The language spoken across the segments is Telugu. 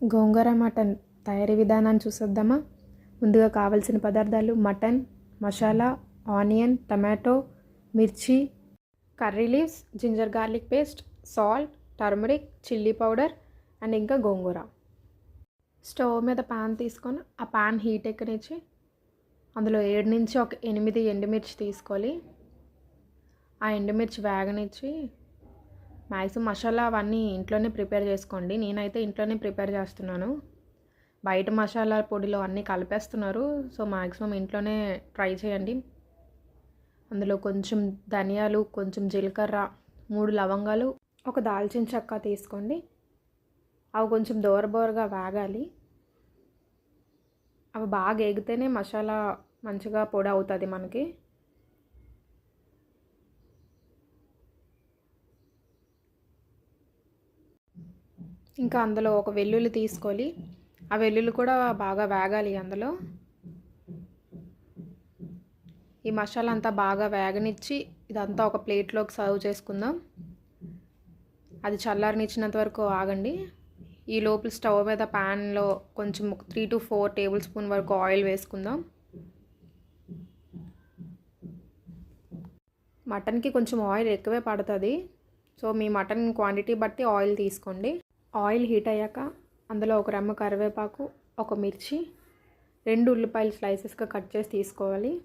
గోంగూర మటన్ తయారీ విధానాన్ని చూసేద్దామా? ముందుగా కావలసిన పదార్థాలు మటన్ మసాలా ఆనియన్ టమాటో మిర్చి curry leaves ginger garlic paste salt turmeric chilli powder and ఇంకా గోంగూర. స్టవ్ మీద పాన్ తీసుకొని ఆ పాన్ హీట్ ఎక్కనిచ్చి అందులో ఏడు నుంచి ఒక ఎనిమిది ఎండుమిర్చి తీసుకోవాలి. ఆ ఎండుమిర్చి వేగనిచ్చి మ్యాక్సిమం మసాలా అవన్నీ ఇంట్లోనే ప్రిపేర్ చేసుకోండి. నేనైతే ఇంట్లోనే ప్రిపేర్ చేస్తున్నాను. బయట మసాలా పొడిలో అన్నీ కలిపేస్తున్నారు. సో మ్యాక్సిమం ఇంట్లోనే ట్రై చేయండి. అందులో కొంచెం ధనియాలు కొంచెం జీలకర్ర మూడు లవంగాలు ఒక దాల్చిన చెక్క తీసుకోండి. అవి కొంచెం దోరబోరగా వేగాలి. అవి బాగా ఎగితేనే మసాలా మంచిగా పొడి అవుతుంది మనకి. ఇంకా అందులో ఒక వెల్లుల్లి తీసుకోవాలి. ఆ వెల్లుల్లి కూడా బాగా వేగాలి అందులో. ఈ మసాలా అంతా బాగా వేగనిచ్చి ఇదంతా ఒక ప్లేట్లోకి సర్వ్ చేసుకుందాం. అది చల్లారనిచ్చినంత వరకు ఆగండి. ఈ లోపల స్టవ్ మీద ప్యాన్లో కొంచెం three to four tablespoon వరకు ఆయిల్ వేసుకుందాం. మటన్కి కొంచెం ఆయిల్ ఎక్కువే పడుతుంది. సో మీ మటన్ క్వాంటిటీ బట్టి ఆయిల్ తీసుకోండి. ఆయిల్ హీట్ అయ్యాక అందులో ఒక రెమ్మ కరివేపాకు ఒక మిర్చి రెండు ఉల్లిపాయలు స్లైసెస్గా కట్ చేసి తీసుకోవాలి.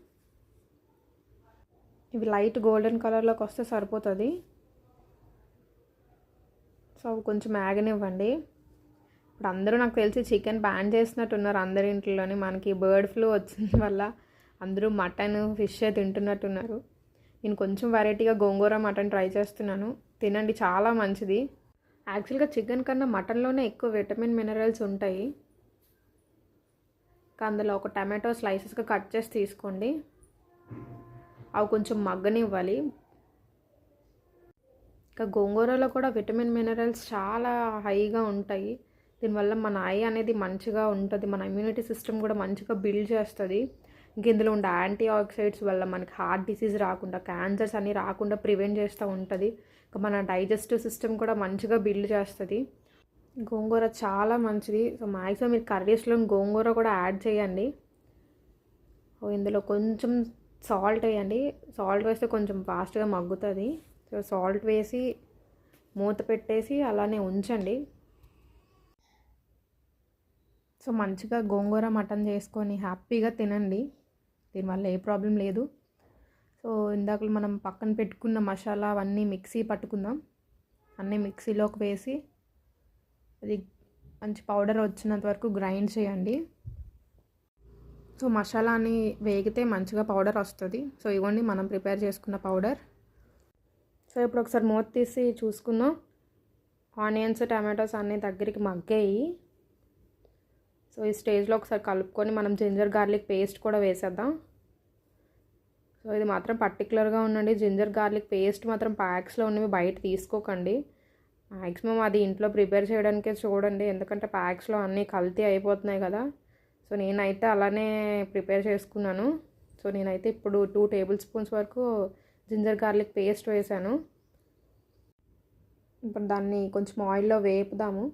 ఇవి లైట్ గోల్డెన్ కలర్లోకి వస్తే సరిపోతుంది. సో అవి కొంచెం ఆగనివ్వండి. ఇప్పుడు అందరూ నాకు తెలిసి చికెన్ బ్యాన్ చేసినట్టున్నారు అందరి ఇంట్లోని. మనకి బర్డ్ ఫ్లూ వచ్చిన వల్ల అందరూ మటన్ ఫిష్ తింటున్నట్టున్నారు. నేను కొంచెం వెరైటీగా గోంగూర మటన్ ట్రై చేస్తున్నాను. తినండి చాలా మంచిది. యాక్చువల్గా చికెన్ కన్నా మటన్లోనే ఎక్కువ విటమిన్ మినరల్స్ ఉంటాయి. అందులో ఒక టమాటో స్లైసెస్గా కట్ చేసి తీసుకోండి. అవి కొంచెం మగ్గనివ్వాలి. ఇంకా గోంగూరలో కూడా విటమిన్ మినరల్స్ చాలా హైగా ఉంటాయి. దీనివల్ల మన ఐ అనేది మంచిగా ఉంటుంది. మన ఇమ్యూనిటీ సిస్టమ్ కూడా మంచిగా బిల్డ్ చేస్తుంది. ఇంక ఇందులో ఉండే యాంటీ ఆక్సైడ్స్ వల్ల మనకి హార్ట్ డిసీజ్ రాకుండా క్యాన్సర్స్ అన్నీ రాకుండా ప్రివెంట్ చేస్తూ ఉంటుంది. మన డైజెస్టివ్ సిస్టమ్ కూడా మంచిగా బిల్డ్ చేస్తుంది. గోంగూర చాలా మంచిది. సో మ్యాక్సిమం మీరు కర్రీస్లో గోంగూర కూడా యాడ్ చేయండి. ఇందులో కొంచెం సాల్ట్ వేయండి. సాల్ట్ వేస్తే కొంచెం ఫాస్ట్గా మగ్గుతుంది. సో సాల్ట్ వేసి మూత పెట్టేసి అలానే ఉంచండి. సో మంచిగా గోంగూర మటన్ చేసుకొని హ్యాపీగా తినండి. దీనివల్ల ఏ ప్రాబ్లం లేదు. సో ఇందాక మనం పక్కన పెట్టుకున్న మసాలా అవన్నీ మిక్సీ పట్టుకుందాం. అన్నీ మిక్సీలోకి వేసి అది మంచి పౌడర్ వచ్చినంత వరకు గ్రైండ్ చేయండి. సో మసాలాని వేగితే మంచిగా పౌడర్ వస్తుంది. సో ఇవ్వండి మనం ప్రిపేర్ చేసుకున్న పౌడర్. సో ఇప్పుడు ఒకసారి మూత తీసి చూసుకుందాం. ఆనియన్స్ టమాటోస్ అన్నీ దగ్గరికి మగ్గాయి. సో ఈ స్టేజ్లో ఒకసారి కలుపుకొని మనం జింజర్ గార్లిక్ పేస్ట్ కూడా వేసేద్దాం. సో ఇది మాత్రం పర్టికులర్గా ఉండండి జింజర్ గార్లిక్ పేస్ట్ మాత్రం ప్యాక్స్లో ఉన్నవి బయట తీసుకోకండి. మ్యాక్సిమం అది ఇంట్లో ప్రిపేర్ చేయడానికే చూడండి. ఎందుకంటే ప్యాక్స్లో అన్నీ కల్తీ అయిపోతున్నాయి కదా. సో నేనైతే అలానే ప్రిపేర్ చేసుకున్నాను. సో నేనైతే ఇప్పుడు టూ టేబుల్ స్పూన్స్ వరకు జింజర్ గార్లిక్ పేస్ట్ వేసాను. ఇప్పుడు దాన్ని కొంచెం ఆయిల్లో వేపుదాము.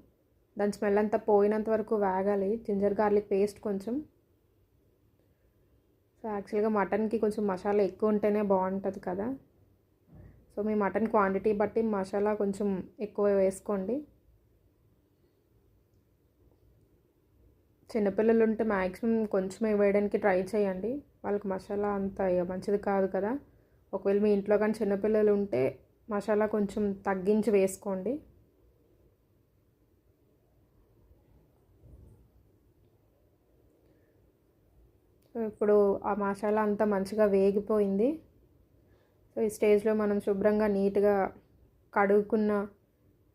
దాని స్మెల్ అంతా పోయినంత వరకు వేగాలి. జింజర్ గార్లిక్ పేస్ట్ కొంచెం. సో యాక్చువల్గా మటన్కి కొంచెం మసాలా ఎక్కువ ఉంటేనే బాగుంటుంది కదా. సో మీ మటన్ క్వాంటిటీ బట్టి మసాలా కొంచెం ఎక్కువ వేసుకోండి. చిన్నపిల్లలు ఉంటే మ్యాక్సిమం కొంచెమే వేయడానికి ట్రై చేయండి. వాళ్ళకి మసాలా అంత మంచిది కాదు కదా. ఒకవేళ మీ ఇంట్లో కానీ చిన్నపిల్లలు ఉంటే మసాలా కొంచెం తగ్గించి వేసుకోండి. ఇప్పుడు ఆ మసాలా అంతా మంచిగా వేగిపోయింది. సో ఈ స్టేజ్లో మనం శుభ్రంగా నీట్గా కడుక్కున్న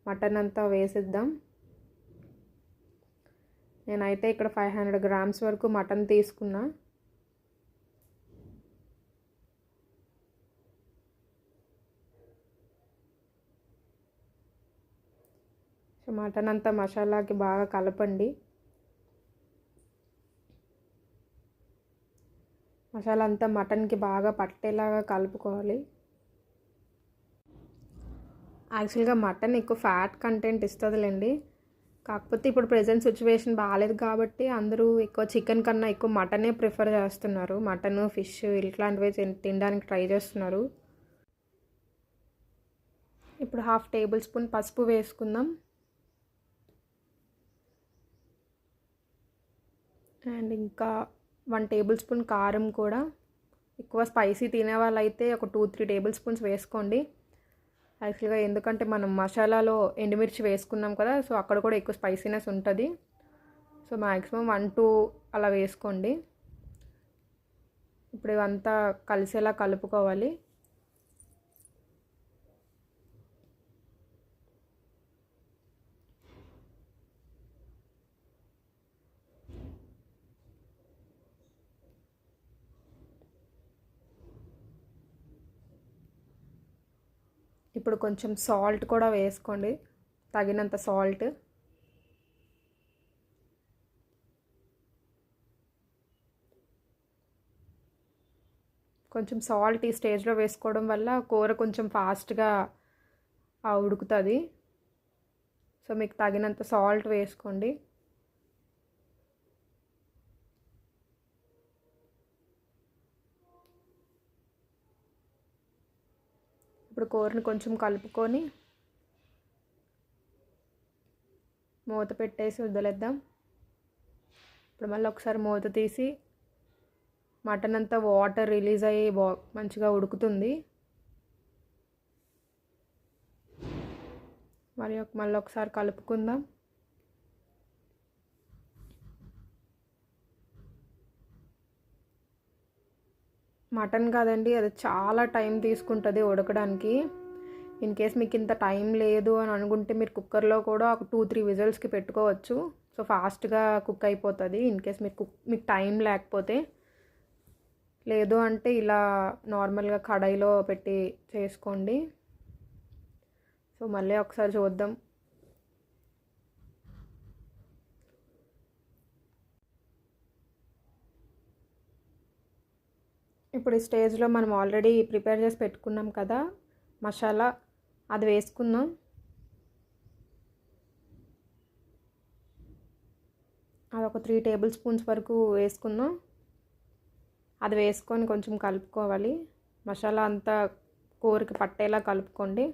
మటన్ అంతా వేసిద్దాం. నేనైతే ఇక్కడ ఫైవ్ హండ్రెడ్ గ్రామ్స్ వరకు మటన్ తీసుకున్నా. సో మటన్ అంతా మసాలాకి బాగా కలపండి. మసాలా అంతా మటన్కి బాగా పట్టేలాగా కలుపుకోవాలి. యాక్చువల్గా మటన్ ఎక్కువ ఫ్యాట్ కంటెంట్ ఇస్తుందిలేండి. కాకపోతే ఇప్పుడు ప్రజెంట్ సిచ్యువేషన్ బాగాలేదు కాబట్టి అందరూ ఎక్కువ చికెన్ కన్నా ఎక్కువ మటనే ప్రిఫర్ చేస్తున్నారు. మటన్ ఫిష్ ఇట్లాంటివి తినడానికి ట్రై చేస్తున్నారు. ఇప్పుడు హాఫ్ టేబుల్ స్పూన్ పసుపు వేసుకుందాం. అండ్ ఇంకా వన్ టేబుల్ స్పూన్ కారం కూడా. ఎక్కువ స్పైసీ తినే వాళ్ళైతే ఒక టూ త్రీ టేబుల్ స్పూన్స్ వేసుకోండి. యాక్చువల్గా ఎందుకంటే మనం మసాలాలో ఎండుమిర్చి వేసుకున్నాం కదా సో అక్కడ కూడా ఎక్కువ స్పైసీనెస్ ఉంటుంది. సో మ్యాక్సిమం వన్ టూ అలా వేసుకోండి. ఇప్పుడు ఇవంతా కలిసేలా కలుపుకోవాలి. ఇప్పుడు కొంచెం సాల్ట్ కూడా వేసుకోండి. తగినంత సాల్ట్. కొంచెం సాల్ట్ ఈ స్టేజ్లో వేసుకోవడం వల్ల కూర కొంచెం ఫాస్ట్గా ఉడుకుతుంది. సో మీకు తగినంత సాల్ట్ వేసుకోండి. ఇప్పుడు కూరని కొంచెం కలుపుకొని మూత పెట్టేసి వదిలేద్దాం. ఇప్పుడు మళ్ళీ ఒకసారి మూత తీసి మటన్ అంతా వాటర్ రిలీజ్ అయ్యి బా మంచిగా ఉడుకుతుంది. మరి ఒక- మళ్ళీ ఒకసారి కలుపుకుందాం. మటన్ కాదండి అది చాలా టైం తీసుకుంటుంది ఉడకడానికి. ఇన్ కేస్ మీకు ఇంత టైం లేదు అని అనుకుంటే మీరు కుక్కర్లో కూడా ఒక టూ త్రీ విజిల్స్కి పెట్టుకోవచ్చు. సో ఫాస్ట్గా కుక్ అయిపోతుంది. ఇన్ కేస్ మీరు కుక్ మీకు టైం లేకపోతే. లేదు అంటే ఇలా నార్మల్గా కడాయిలో పెట్టి చేసుకోండి. సో మళ్ళీ ఒకసారి చూద్దాం. ఇప్పుడు ఈ స్టేజ్లో మనం ఆల్రెడీ ప్రిపేర్ చేసి పెట్టుకున్నాం కదా మసాలా అది వేసుకుందాం. అది ఒక త్రీ టేబుల్ స్పూన్స్ వరకు వేసుకుందాం. అది వేసుకొని కొంచెం కలుపుకోవాలి. మసాలా అంతా కూరకి పట్టేలా కలుపుకోండి.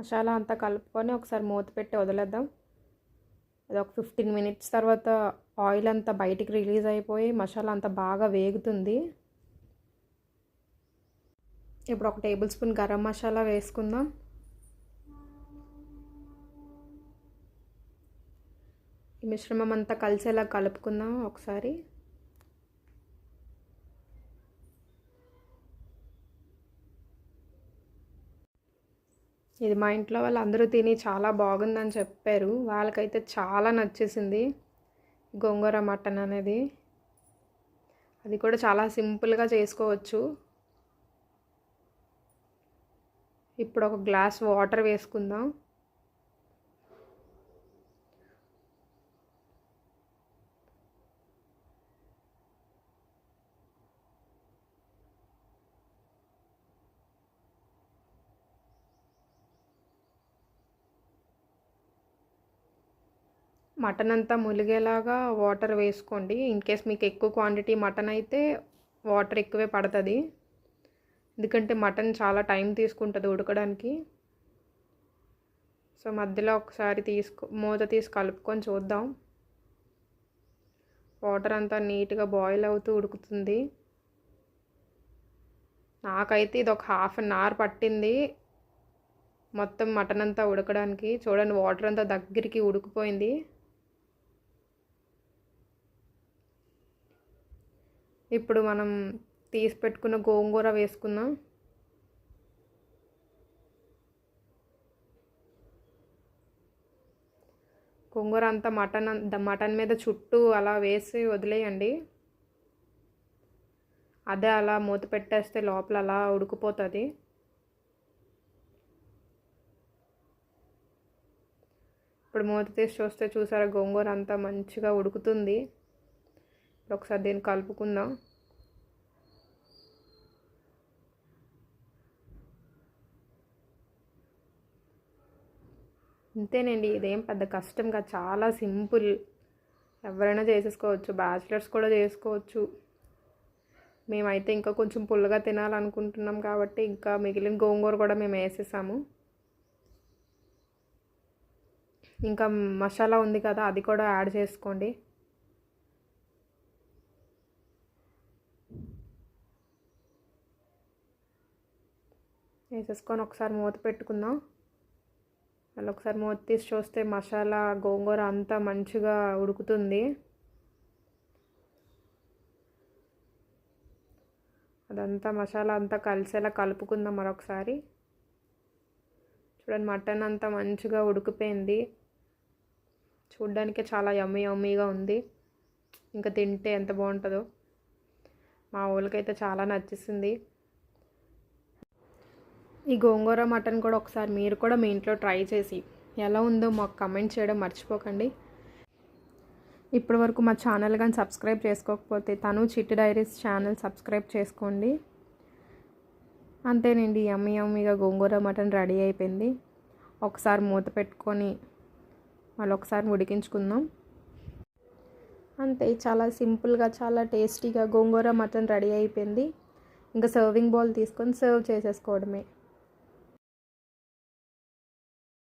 మసాలా అంతా కలుపుకొని ఒకసారి మూత పెట్టి వదిలేద్దాం. అది ఒక ఫిఫ్టీన్ మినిట్స్ తర్వాత ఆయిల్ అంతా బయటికి రిలీజ్ అయిపోయి మసాలా అంతా బాగా వేగుతుంది. ఇప్పుడు ఒక టేబుల్ స్పూన్ గరం మసాలా వేసుకుందాం. ఈ మిశ్రమం అంతా కలిసేలా కలుపుకుందాం ఒకసారి. ఇది మా ఇంట్లో వాళ్ళు అందరూ తిని చాలా బాగుందని చెప్పారు. వాళ్ళకైతే చాలా నచ్చేసింది గోంగూర మటన్ అనేది. అది కూడా చాలా సింపుల్గా చేసుకోవచ్చు. ఇప్పుడు ఒక గ్లాస్ వాటర్ వేసుకుందాం. మటన్ అంతా ములిగేలాగా వాటర్ వేసుకోండి. ఇన్ కేస్ మీకు ఎక్కువ క్వాంటిటీ మటన్ అయితే వాటర్ ఎక్కువే పడుతుంది. ఎందుకంటే మటన్ చాలా టైం తీసుకుంటుంది ఉడకడానికి. సో మధ్యలో ఒకసారి తీసుకో మూత తీసి కలుపుకొని చూద్దాం. వాటర్ అంతా నీట్గా బాయిల్ అవుతూ ఉడుకుతుంది. నాకైతే ఇది ఒక హాఫ్ అన్ అవర్ పట్టింది మొత్తం మటన్ అంతా ఉడకడానికి. చూడండి వాటర్ అంతా దగ్గరికి ఉడికిపోయింది. ఇప్పుడు మనం తీసి పెట్టుకున్న గోంగూర వేసుకుందాం. గోంగూర అంతా మటన్ మటన్ మీద చుట్టూ అలా వేసి వదిలేయండి. అదే అలా మూత పెట్టేస్తే లోపల అలా ఉడికిపోతుంది. ఇప్పుడు మూత తీసి చూస్తే చూసారా గోంగూర అంతా మంచిగా ఉడుకుతుంది. ఒకసారి దీన్ని కలుపుకుందాం. అంతేనండి ఇదేం పెద్ద కష్టంగా చాలా సింపుల్. ఎవరైనా చేసేసుకోవచ్చు బ్యాచిలర్స్ కూడా చేసుకోవచ్చు. మేమైతే ఇంకా కొంచెం పుల్లగా తినాలనుకుంటున్నాం కాబట్టి ఇంకా మిగిలిన గోంగూర కూడా మేము వేసేసాము. ఇంకా మసాలా ఉంది కదా అది కూడా యాడ్ చేసుకోండి. వేసేసుకొని ఒకసారి మూత పెట్టుకుందాం. అలా ఒకసారి మూత తీసి చూస్తే మసాలా గోంగూర అంతా మంచిగా ఉడుకుతుంది. అదంతా మసాలా అంతా కలిసేలా కలుపుకుందాం మరొకసారి. చూడండి మటన్ అంతా మంచిగా ఉడికిపోయింది. చూడ్డానికి చాలా యమ్మీ యమ్మీగా ఉంది. ఇంకా తింటే ఎంత బాగుంటుందో. మా వాళ్ళకైతే చాలా నచ్చేసింది. ఈ గోంగూర మటన్ కూడా ఒకసారి మీరు కూడా మీ ఇంట్లో ట్రై చేసి ఎలా ఉందో మాకు కమెంట్ చేయడం మర్చిపోకండి. ఇప్పటి వరకు మా ఛానల్ కానీ సబ్స్క్రైబ్ చేసుకోకపోతే తను చిట్టి డైరీస్ ఛానల్ సబ్స్క్రైబ్ చేసుకోండి. అంతేనండి యమ్మి యమ్మీగా గోంగూర మటన్ రెడీ అయిపోయింది. ఒకసారి మూత పెట్టుకొని మళ్ళీ ఒకసారి ఉడికించుకుందాం. అంతే చాలా సింపుల్గా చాలా టేస్టీగా గోంగూర మటన్ రెడీ అయిపోయింది. ఇంకా సర్వింగ్ బౌల్ తీసుకొని సర్వ్ చేసేసుకోవడమే.